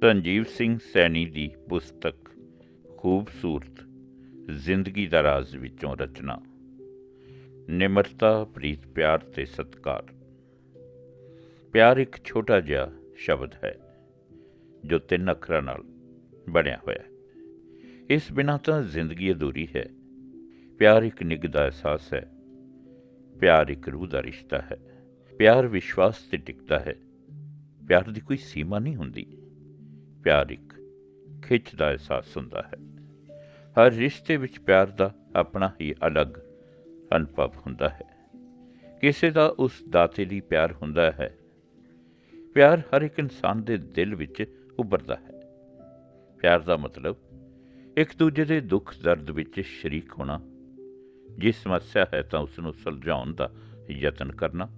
ਸੰਜੀਵ ਸਿੰਘ ਸੈਣੀ ਦੀ ਪੁਸਤਕ ਖੂਬਸੂਰਤ, ਜ਼ਿੰਦਗੀ ਦਾ ਰਾਜ਼ ਵਿੱਚੋਂ ਰਚਨਾ। ਨਿਮਰਤਾ, ਪ੍ਰੀਤ, ਪਿਆਰ ਤੇ ਸਤਕਾਰ। ਪਿਆਰ ਇੱਕ ਛੋਟਾ ਜਿਹਾ ਸ਼ਬਦ ਹੈ, ਜੋ ਤਿੰਨ ਅੱਖਰਾਂ ਨਾਲ ਬਣਿਆ ਹੋਇਆ ਹੈ। ਇਸ ਬਿਨਾਂ ਤਾਂ ਜ਼ਿੰਦਗੀ ਅਧੂਰੀ ਹੈ। ਪਿਆਰ ਇੱਕ ਨਿੱਘ ਦਾ ਅਹਿਸਾਸ ਹੈ। ਪਿਆਰ ਇੱਕ ਰੂਹ ਦਾ ਰਿਸ਼ਤਾ ਹੈ। ਪਿਆਰ ਵਿਸ਼ਵਾਸ ਤੇ ਟਿਕਦਾ ਹੈ। ਪਿਆਰ ਦੀ ਕੋਈ ਸੀਮਾ ਨਹੀਂ ਹੁੰਦੀ। ਪਿਆਰ ਇੱਕ ਖਿੱਚ ਦਾ ਅਹਿਸਾਸ ਹੁੰਦਾ ਹੈ। ਹਰ ਰਿਸ਼ਤੇ ਵਿੱਚ ਪਿਆਰ ਦਾ ਆਪਣਾ ਹੀ ਅਲੱਗ ਅਨੁਭਵ ਹੁੰਦਾ ਹੈ। ਕਿਸੇ ਦਾ ਉਸ ਦਾਤੇ ਲਈ ਪਿਆਰ ਹੁੰਦਾ ਹੈ। ਪਿਆਰ ਹਰ ਇੱਕ ਇਨਸਾਨ ਦੇ ਦਿਲ ਵਿੱਚ ਉੱਭਰਦਾ ਹੈ। ਪਿਆਰ ਦਾ ਮਤਲਬ ਇੱਕ ਦੂਜੇ ਦੇ ਦੁੱਖ ਦਰਦ ਵਿੱਚ ਸ਼ਰੀਕ ਹੋਣਾ। ਜੇ ਸਮੱਸਿਆ ਹੈ ਤਾਂ ਉਸ ਨੂੰ ਸੁਲਝਾਉਣ ਦਾ ਯਤਨ ਕਰਨਾ।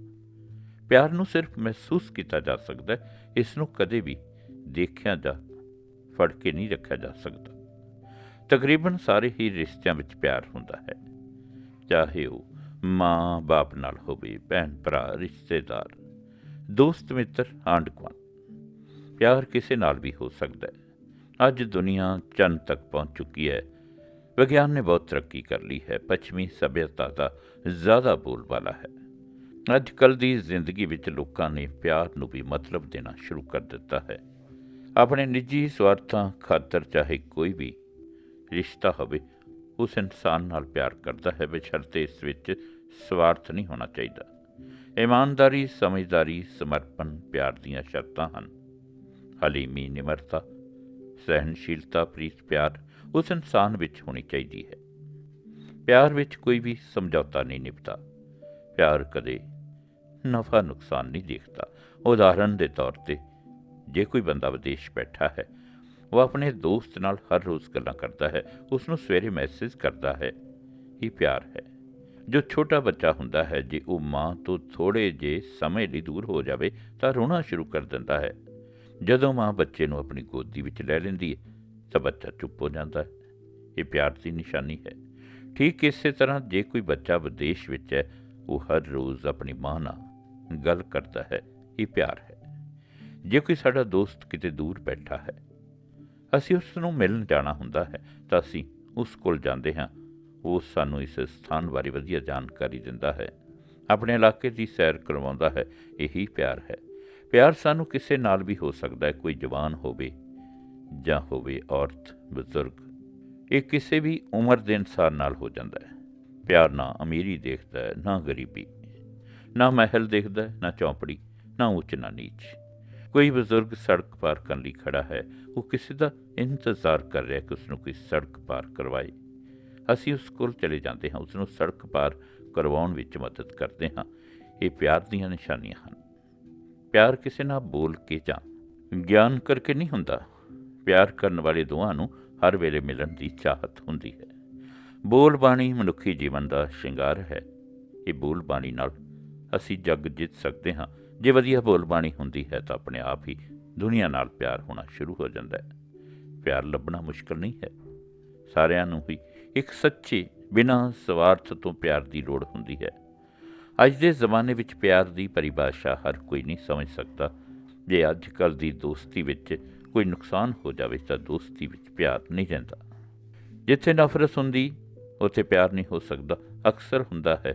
ਪਿਆਰ ਨੂੰ ਸਿਰਫ ਮਹਿਸੂਸ ਕੀਤਾ ਜਾ ਸਕਦਾ ਹੈ, ਇਸ ਨੂੰ ਕਦੇ ਵੀ ਦੇਖਿਆ ਜਾ, ਫੜ ਕੇ ਨਹੀਂ ਰੱਖਿਆ ਜਾ ਸਕਦਾ। ਤਕਰੀਬਨ ਸਾਰੇ ਹੀ ਰਿਸ਼ਤਿਆਂ ਵਿੱਚ ਪਿਆਰ ਹੁੰਦਾ ਹੈ। ਚਾਹੇ ਉਹ ਮਾਂ ਬਾਪ ਨਾਲ ਹੋਵੇ ਭੈਣ ਭਰਾ ਰਿਸ਼ਤੇਦਾਰ, ਦੋਸਤ, ਮਿੱਤਰ ਆਂਢ ਗੁਆਂਢ ਪਿਆਰ ਕਿਸੇ ਨਾਲ ਵੀ ਹੋ ਸਕਦਾ ਹੈ। ਅੱਜ ਦੁਨੀਆ ਚੰਨ ਤੱਕ ਪਹੁੰਚ ਚੁੱਕੀ ਹੈ। ਵਿਗਿਆਨ ਨੇ ਬਹੁਤ ਤਰੱਕੀ ਕਰ ਲਈ ਹੈ। ਪੱਛਮੀ ਸਭਿਅਤਾ ਦਾ ਜ਼ਿਆਦਾ ਬੋਲਬਾਲਾ ਹੈ। ਅੱਜ ਕੱਲ ਦੀ ਜ਼ਿੰਦਗੀ ਵਿੱਚ ਲੋਕਾਂ ਨੇ ਪਿਆਰ ਨੂੰ ਵੀ ਮਤਲਬ ਦੇਣਾ ਸ਼ੁਰੂ ਕਰ ਦਿੱਤਾ ਹੈ। ਆਪਣੇ ਨਿੱਜੀ ਸਵਾਰਥਾਂ ਖਾਤਰ ਚਾਹੇ ਕੋਈ ਵੀ ਰਿਸ਼ਤਾ ਹੋਵੇ, ਉਸ ਇਨਸਾਨ ਨਾਲ ਪਿਆਰ ਕਰਦਾ ਹੈ, ਬਸ਼ਰਤੇ ਇਸ ਵਿੱਚ ਸਵਾਰਥ ਨਹੀਂ ਹੋਣਾ ਚਾਹੀਦਾ। ਇਮਾਨਦਾਰੀ, ਸਮਝਦਾਰੀ, ਸਮਰਪਣ, ਪਿਆਰ ਦੀਆਂ ਸ਼ਰਤਾਂ ਹਨ। ਹਲੀਮੀ ਨਿਮਰਤਾ ਸਹਿਨਸ਼ੀਲਤਾ ਪ੍ਰੀਤ ਪਿਆਰ ਉਸ ਇਨਸਾਨ ਵਿੱਚ ਹੋਣੀ ਚਾਹੀਦੀ ਹੈ। ਪਿਆਰ ਵਿੱਚ ਕੋਈ ਵੀ ਸਮਝੌਤਾ ਨਹੀਂ ਨਿਭਦਾ। ਪਿਆਰ ਕਦੇ ਨਫਾ ਨੁਕਸਾਨ ਨਹੀਂ ਦੇਖਦਾ। ਉਦਾਹਰਨ ਦੇ ਤੌਰ ਤੇ ਜੇ ਕੋਈ ਬੰਦਾ ਵਿਦੇਸ਼ ਬੈਠਾ ਹੈ, ਉਹ ਆਪਣੇ ਦੋਸਤ ਨਾਲ ਹਰ ਰੋਜ਼ ਗੱਲਾਂ ਕਰਦਾ ਹੈ ਉਸ ਨੂੰ ਸਵੇਰੇ ਮੈਸੇਜ ਕਰਦਾ ਹੈ ਇਹ ਪਿਆਰ ਹੈ। ਜੋ ਛੋਟਾ ਬੱਚਾ ਹੁੰਦਾ ਹੈ, ਜੇ ਉਹ ਮਾਂ ਤੋਂ ਥੋੜੇ ਜੇ ਸਮੇਂ ਲਈ ਦੂਰ ਹੋ ਜਾਵੇ, ਤਾਂ ਰੋਣਾ ਸ਼ੁਰੂ ਕਰ ਦਿੰਦਾ ਹੈ। ਜਦੋਂ ਮਾਂ ਬੱਚੇ ਨੂੰ ਆਪਣੀ ਗੋਦੀ ਵਿੱਚ ਲੈ ਲੈਂਦੀ ਹੈ, ਤਾਂ ਬੱਚਾ ਚੁੱਪ ਹੋ ਜਾਂਦਾ ਹੈ। ਇਹ ਪਿਆਰ ਦੀ ਨਿਸ਼ਾਨੀ ਹੈ। ਠੀਕ ਇਸੇ ਤਰ੍ਹਾਂ ਜੇ ਕੋਈ ਬੱਚਾ ਵਿਦੇਸ਼ ਵਿੱਚ ਹੈ, ਉਹ ਹਰ ਰੋਜ਼ ਆਪਣੀ ਮਾਂ ਨਾਲ ਗੱਲ ਕਰਦਾ ਹੈ ਇਹ ਪਿਆਰ ਹੈ। ਜੇ ਕੋਈ ਸਾਡਾ ਦੋਸਤ ਕਿਤੇ ਦੂਰ ਬੈਠਾ ਹੈ, ਅਸੀਂ ਉਸ ਨੂੰ ਮਿਲਣ ਜਾਣਾ ਹੁੰਦਾ ਹੈ, ਤਾਂ ਅਸੀਂ ਉਸ ਕੋਲ ਜਾਂਦੇ ਹਾਂ। ਉਹ ਸਾਨੂੰ ਇਸ ਸਥਾਨ ਬਾਰੇ ਵਧੀਆ ਜਾਣਕਾਰੀ ਦਿੰਦਾ ਹੈ। ਆਪਣੇ ਇਲਾਕੇ ਦੀ ਸੈਰ ਕਰਵਾਉਂਦਾ ਹੈ, ਇਹੀ ਪਿਆਰ ਹੈ। ਪਿਆਰ ਸਾਨੂੰ ਕਿਸੇ ਨਾਲ ਵੀ ਹੋ ਸਕਦਾ ਹੈ, ਕੋਈ ਜਵਾਨ ਹੋਵੇ ਜਾਂ ਹੋਵੇ ਔਰਤ, ਬਜ਼ੁਰਗ, ਇਹ ਕਿਸੇ ਵੀ ਉਮਰ ਦੇ ਇਨਸਾਨ ਨਾਲ ਹੋ ਜਾਂਦਾ ਹੈ। ਪਿਆਰ ਨਾ ਅਮੀਰੀ ਦੇਖਦਾ ਹੈ, ਨਾ ਗਰੀਬੀ। ਨਾ ਮਹਿਲ ਦੇਖਦਾ ਹੈ, ਨਾ ਚੌਂਪੜੀ, ਨਾ ਉੱਚ ਨਾ ਨੀਚ। ਕੋਈ ਬਜ਼ੁਰਗ ਸੜਕ ਪਾਰ ਕਰਨ ਲਈ ਖੜਾ ਹੈ, ਉਹ ਕਿਸੇ ਦਾ ਇੰਤਜ਼ਾਰ ਕਰ ਰਿਹਾ ਕਿ ਉਸ ਨੂੰ ਕੋਈ ਸੜਕ ਪਾਰ ਕਰਵਾਏ। ਅਸੀਂ ਉਸ ਕੋਲ ਚਲੇ ਜਾਂਦੇ ਹਾਂ ਉਸ ਨੂੰ ਸੜਕ ਪਾਰ ਕਰਵਾਉਣ ਵਿੱਚ ਮਦਦ ਕਰਦੇ ਹਾਂ। ਇਹ ਪਿਆਰ ਦੀਆਂ ਨਿਸ਼ਾਨੀਆਂ ਹਨ। ਪਿਆਰ ਕਿਸੇ ਨਾਲ ਬੋਲ ਕੇ ਜਾਂ ਗਿਆਨ ਕਰਕੇ ਨਹੀਂ ਹੁੰਦਾ। ਪਿਆਰ ਕਰਨ ਵਾਲੇ ਦੋਹਾਂ ਨੂੰ ਹਰ ਵੇਲੇ ਮਿਲਣ ਦੀ ਚਾਹਤ ਹੁੰਦੀ ਹੈ। ਬੋਲ ਬਾਣੀ ਮਨੁੱਖੀ ਜੀਵਨ ਦਾ ਸ਼ਿੰਗਾਰ ਹੈ। ਇਹ ਬੋਲ ਬਾਣੀ ਨਾਲ ਅਸੀਂ ਜੱਗ ਜਿੱਤ ਸਕਦੇ ਹਾਂ। ਜੇ ਵਧੀਆ ਬੋਲ ਬਾਣੀ ਹੁੰਦੀ ਹੈ ਤਾਂ ਆਪਣੇ ਆਪ ਹੀ ਦੁਨੀਆ ਨਾਲ ਪਿਆਰ ਹੋਣਾ ਸ਼ੁਰੂ ਹੋ ਜਾਂਦਾ ਹੈ। ਪਿਆਰ ਲੱਭਣਾ ਮੁਸ਼ਕਲ ਨਹੀਂ ਹੈ। ਸਾਰਿਆਂ ਨੂੰ ਹੀ ਇੱਕ ਸੱਚੇ ਬਿਨਾਂ ਸਵਾਰਥ ਤੋਂ ਪਿਆਰ ਦੀ ਲੋੜ ਹੁੰਦੀ ਹੈ। ਅੱਜ ਦੇ ਜ਼ਮਾਨੇ ਵਿੱਚ ਪਿਆਰ ਦੀ ਪਰਿਭਾਸ਼ਾ ਹਰ ਕੋਈ ਨਹੀਂ ਸਮਝ ਸਕਦਾ। ਜੇ ਅੱਜ ਕੱਲ ਦੀ ਦੋਸਤੀ ਵਿੱਚ ਕੋਈ ਨੁਕਸਾਨ ਹੋ ਜਾਵੇ ਤਾਂ ਦੋਸਤੀ ਵਿੱਚ ਪਿਆਰ ਨਹੀਂ ਰਹਿੰਦਾ। ਜਿੱਥੇ ਨਫ਼ਰਤ ਹੁੰਦੀ, ਉੱਥੇ ਪਿਆਰ ਨਹੀਂ ਹੋ ਸਕਦਾ। ਅਕਸਰ ਹੁੰਦਾ ਹੈ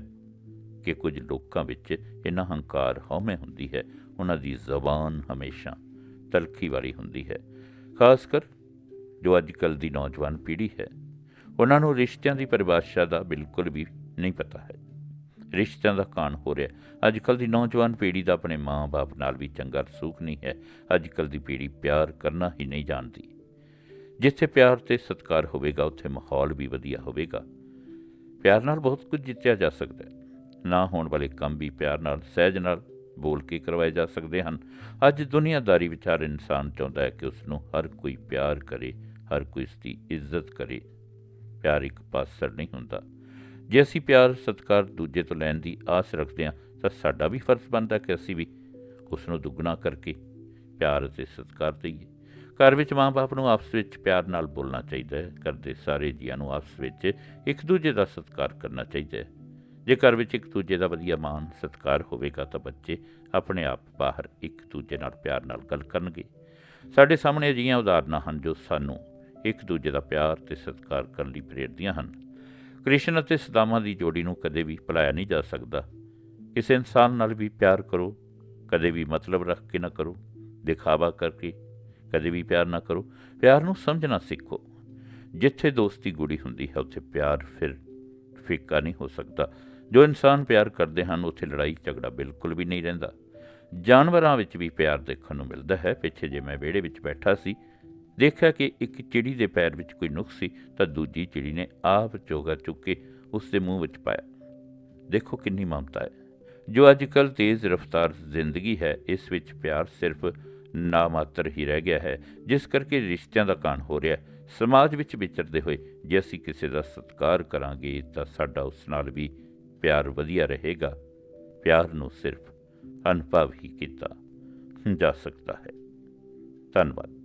ਕਿ ਕੁਝ ਲੋਕਾਂ ਵਿੱਚ ਇਹਨਾਂ ਹੰਕਾਰ ਹਉਮੈ ਹੁੰਦੀ ਹੈ, ਉਹਨਾਂ ਦੀ ਜ਼ਬਾਨ ਹਮੇਸ਼ਾ ਤਲਖੀ ਵਾਲੀ ਹੁੰਦੀ ਹੈ। ਖਾਸ ਕਰ ਜੋ ਅੱਜ ਕੱਲ ਦੀ ਨੌਜਵਾਨ ਪੀੜ੍ਹੀ ਹੈ, ਉਹਨਾਂ ਨੂੰ ਰਿਸ਼ਤਿਆਂ ਦੀ ਪਰਿਭਾਸ਼ਾ ਦਾ ਬਿਲਕੁਲ ਵੀ ਨਹੀਂ ਪਤਾ ਹੈ। ਰਿਸ਼ਤਿਆਂ ਦਾ ਕਾਣ ਹੋ ਰਿਹਾ ਅੱਜ ਕੱਲ ਦੀ ਨੌਜਵਾਨ ਪੀੜ੍ਹੀ ਦਾ ਆਪਣੇ ਮਾਂ-ਬਾਪ ਨਾਲ ਵੀ ਚੰਗਾ ਰਸੂਖ ਨਹੀਂ ਹੈ। ਅੱਜ ਕੱਲ ਦੀ ਪੀੜ੍ਹੀ ਪਿਆਰ ਕਰਨਾ ਹੀ ਨਹੀਂ ਜਾਣਦੀ। ਜਿੱਥੇ ਪਿਆਰ ਤੇ ਸਤਿਕਾਰ ਹੋਵੇਗਾ, ਉੱਥੇ ਮਾਹੌਲ ਵੀ ਵਧੀਆ ਹੋਵੇਗਾ। ਪਿਆਰ ਨਾਲ ਬਹੁਤ ਕੁਝ ਜਿੱਤਿਆ ਜਾ ਸਕਦਾ ਹੈ। ਨਾ ਹੋਣ ਵਾਲੇ ਕੰਮ ਵੀ ਪਿਆਰ ਨਾਲ, ਸਹਿਜ ਨਾਲ ਬੋਲ ਕੇ ਕਰਵਾਏ ਜਾ ਸਕਦੇ ਹਨ। ਅੱਜ ਦੁਨੀਆਦਾਰੀ ਵਿੱਚ ਹਰ ਇਨਸਾਨ ਚਾਹੁੰਦਾ ਹੈ ਕਿ ਉਸ ਨੂੰ ਹਰ ਕੋਈ ਪਿਆਰ ਕਰੇ, ਹਰ ਕੋਈ ਉਸ ਦੀ ਇੱਜ਼ਤ ਕਰੇ। ਪਿਆਰ ਇੱਕ ਪਾਸਰ ਨਹੀਂ ਹੁੰਦਾ। ਜੇ ਅਸੀਂ ਪਿਆਰ, ਸਤਿਕਾਰ ਦੂਜੇ ਤੋਂ ਲੈਣ ਦੀ ਆਸ ਰੱਖਦੇ ਹਾਂ, ਤਾਂ ਸਾਡਾ ਵੀ ਫਰਜ਼ ਬਣਦਾ ਕਿ ਅਸੀਂ ਵੀ ਉਸ ਨੂੰ ਦੁੱਗਣਾ ਕਰਕੇ ਪਿਆਰ ਅਤੇ ਸਤਿਕਾਰ ਦਈਏ। ਘਰ ਵਿੱਚ ਮਾਂ-ਬਾਪ ਨੂੰ ਆਪਸ ਵਿੱਚ ਪਿਆਰ ਨਾਲ ਬੋਲਣਾ ਚਾਹੀਦਾ ਹੈ। ਘਰ ਦੇ ਸਾਰੇ ਜੀਆਂ ਨੂੰ ਆਪਸ ਵਿੱਚ ਇੱਕ ਦੂਜੇ ਦਾ ਸਤਿਕਾਰ ਕਰਨਾ ਚਾਹੀਦਾ ਹੈ। ਜੇ ਘਰ ਵਿੱਚ ਇੱਕ ਦੂਜੇ ਦਾ ਵਧੀਆ ਮਾਨ ਸਤਿਕਾਰ ਹੋਵੇਗਾ ਤਾਂ ਬੱਚੇ ਆਪਣੇ ਆਪ ਬਾਹਰ ਇੱਕ ਦੂਜੇ ਨਾਲ ਪਿਆਰ ਨਾਲ ਗੱਲ ਕਰਨਗੇ। ਸਾਡੇ ਸਾਹਮਣੇ ਅਜਿਹੀਆਂ ਉਦਾਹਰਨਾਂ ਹਨ ਜੋ ਸਾਨੂੰ ਇੱਕ ਦੂਜੇ ਦਾ ਪਿਆਰ ਤੇ ਸਤਿਕਾਰ ਕਰਨ ਲਈ ਪ੍ਰੇਰਦੀਆਂ ਹਨ। ਕ੍ਰਿਸ਼ਨ ਅਤੇ ਸਦਾਮਾ ਦੀ ਜੋੜੀ ਨੂੰ ਕਦੇ ਵੀ ਭੁਲਾਇਆ ਨਹੀਂ ਜਾ ਸਕਦਾ। ਕਿਸੇ ਇਨਸਾਨ ਨਾਲ ਵੀ ਪਿਆਰ ਕਰੋ, ਕਦੇ ਵੀ ਮਤਲਬ ਰੱਖ ਕੇ ਨਾ ਕਰੋ, ਦਿਖਾਵਾ ਕਰਕੇ ਕਦੇ ਵੀ ਪਿਆਰ ਨਾ ਕਰੋ, ਪਿਆਰ ਨੂੰ ਸਮਝਣਾ ਸਿੱਖੋ। ਜਿੱਥੇ ਦੋਸਤੀ ਗੁੜੀ ਹੁੰਦੀ ਹੈ, ਉੱਥੇ ਪਿਆਰ ਫਿਰ ਫਿੱਕਾ ਨਹੀਂ ਹੋ ਸਕਦਾ। ਜੋ ਇਨਸਾਨ ਪਿਆਰ ਕਰਦੇ ਹਨ, ਉੱਥੇ ਲੜਾਈ ਝਗੜਾ ਬਿਲਕੁਲ ਵੀ ਨਹੀਂ ਰਹਿੰਦਾ। ਜਾਨਵਰਾਂ ਵਿੱਚ ਵੀ ਪਿਆਰ ਦੇਖਣ ਨੂੰ ਮਿਲਦਾ ਹੈ। ਪਿੱਛੇ ਜੇ ਮੈਂ ਵਿਹੜੇ ਵਿੱਚ ਬੈਠਾ ਸੀ, ਦੇਖਿਆ ਕਿ ਇੱਕ ਚਿੜੀ ਦੇ ਪੈਰ ਵਿੱਚ ਕੋਈ ਨੁਕਸ ਸੀ, ਤਾਂ ਦੂਜੀ ਚਿੜੀ ਨੇ ਆਪ ਚੋਗਾ ਚੁੱਕ ਕੇ ਉਸ ਦੇ ਮੂੰਹ ਵਿੱਚ ਪਾਇਆ। ਦੇਖੋ ਕਿੰਨੀ ਮਮਤਾ ਹੈ। ਜੋ ਅੱਜਕੱਲ ਤੇਜ਼ ਰਫ਼ਤਾਰ ਜ਼ਿੰਦਗੀ ਹੈ, ਇਸ ਵਿੱਚ ਪਿਆਰ ਸਿਰਫ ਨਾਮਾਤਰ ਹੀ ਰਹਿ ਗਿਆ ਹੈ। ਜਿਸ ਕਰਕੇ ਰਿਸ਼ਤਿਆਂ ਦਾ ਕਾਣ ਹੋ ਰਿਹਾ ਸਮਾਜ ਵਿੱਚ ਵਿਚਰਦੇ ਹੋਏ ਜੇ ਅਸੀਂ ਕਿਸੇ ਦਾ ਸਤਿਕਾਰ ਕਰਾਂਗੇ, ਤਾਂ ਸਾਡਾ ਉਸ ਨਾਲ ਵੀ ਪਿਆਰ ਵਧੀਆ ਰਹੇਗਾ। ਪਿਆਰ ਨੂੰ ਸਿਰਫ ਅਨੁਭਵ ਹੀ ਕੀਤਾ ਜਾ ਸਕਦਾ ਹੈ। ਧੰਨਵਾਦ।